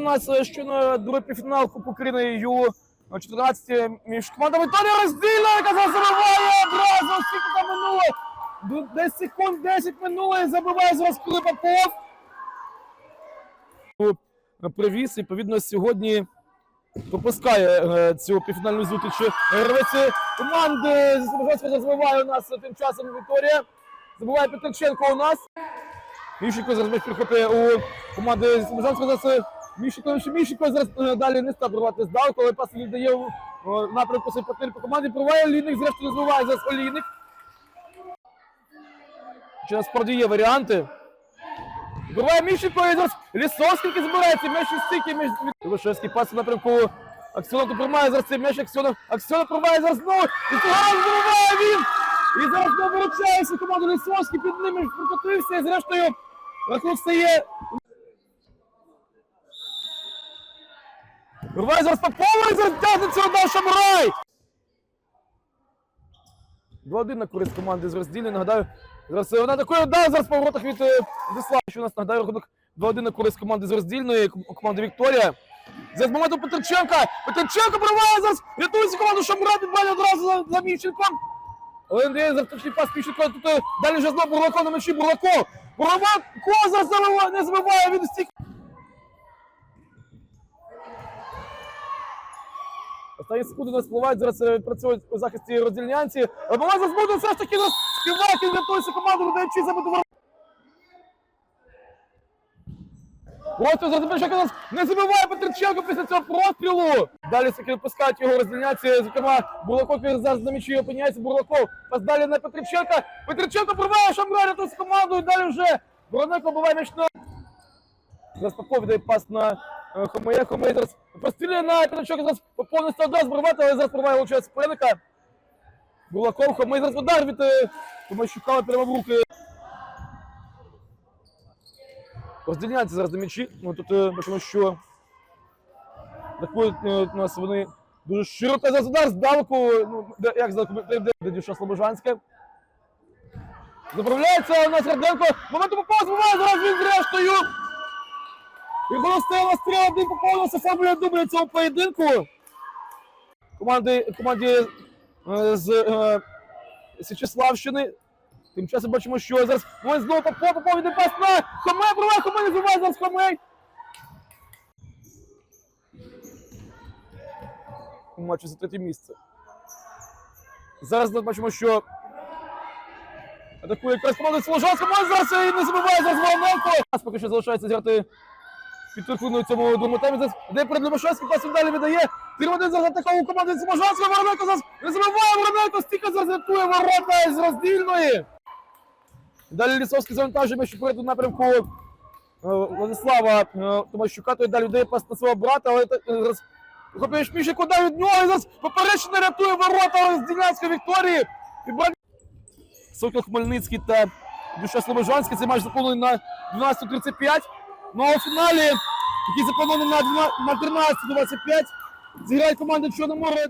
У нас е, щойно другий півфінал Кубку України Ю 14 між командами Віталія Роздільна, яка зараз забиває одразу, скільки там минуло. Ду- Десь секунд 10 минуло і забиває зараз Кулик Попов. Привіз, і, відповідно, сьогодні пропускає е, цю півфінальну зустріч. Гравець команди забиває у нас е, тим часом Вікторія. Забиває Петриченко у нас. Міщенко зараз м'яч приходить у команди е, Міщенко, ще Міщенко зараз е, далі не став провати здалеку, але пас віддає напрямку свій партнер по команді. Проває Олійник, зрештою збиває зараз Олійник. Чи насправді є варіанти? Буває Міщенко і зараз Лісовський збирається, м'яч у стіки між Лишевський пас напрямку. Аксьонов приймає зараз цей м'яч, Аксьонов, Аксьонов приймає зараз знову, і цього разу він! І зараз не виручається команду Лісовський, під ними прокотився, і зрештою рахунок стає. Рває зараз Попова, і тягнеться удар Шамрай! 2-1 на користь команди з розділення. Нагадаю, зараз е, вона такою удар зараз по воротах від е, що у нас нагадаю рахунок 2-1 на користь команди з роздільної, ком- команди Вікторія. Зараз моменту Петриченка. Петриченко проває зараз. Рятується команду Шамра, підбалі одразу за, за Мівченком. Але Андрій завточний пас Мівченко. Тут е, далі вже знову Бурлаков на мечі. Бурлаков. Бурлаков зараз не забиває, він стік. Останні секунди нас впливають, зараз е, працюють у захисті роздільнянці. Але момент зараз все ж таки нас співає, він рятується команду, видаючи ворот. Просто Петриченко нас не забиває Петриченко після цього прострілу. Далі пускають його роздільняці, зокрема Бурлаков зараз на м'ячі опиняється Бурлаков. Пас далі на Петриченка. Петриченко проває Шамра, рятується команду і далі вже Вороненко буває м'яч на дає пас на е, Хомея. Хомей зараз прострілює на Петриченка, зараз повністю одразу збривати, але зараз проває вилучає суперника. Бурлаков, Хомей зараз удар від е, Томащука прямо в руки. Роздільняться зараз до м'ячі. Ну, тут е, бачимо, що атакують е, у нас вони дуже широко зараз удар здалеку, ну, де- як здалеку, де, де, де Слобожанська. Заправляється у нас Раденко. Моменту попав, збиває зараз він зрештою. І коли стояла стріла, один поповнився формуля дубля цього поєдинку. Команди, команді е, з е, Січеславщини. Тим часом бачимо, що зараз ми знову Попов, Попов іде пас на Хомей, провай, Хомей не зараз Хомей. У за третє місце. Зараз ми бачимо, що атакує якраз команда Служанська, може зараз і не забиває зараз Вороненко. Нас поки що залишається зіграти підтримку цьому таймі. Зараз де перед Лемешевським пасом далі віддає. Тим один зараз атакову команду Служанська, Вороненко зараз не забиває Вороненко, стільки зараз ворота з роздільної. Далі Лісовський завантажує м'яч вперед у напрямку е, Владислава е, Томащука, той далі віддає пас на свого брата, але так, е, зараз Хопіш Мішик куди від нього, і зараз поперечно рятує ворота з Ділянської Вікторії. Сокіл Хмельницький та Душа Слобожанський. Цей матч заповнений на 12.35. Ну а у фіналі, який запланований на 12 на 13.25, зіграють команди Чорноморе.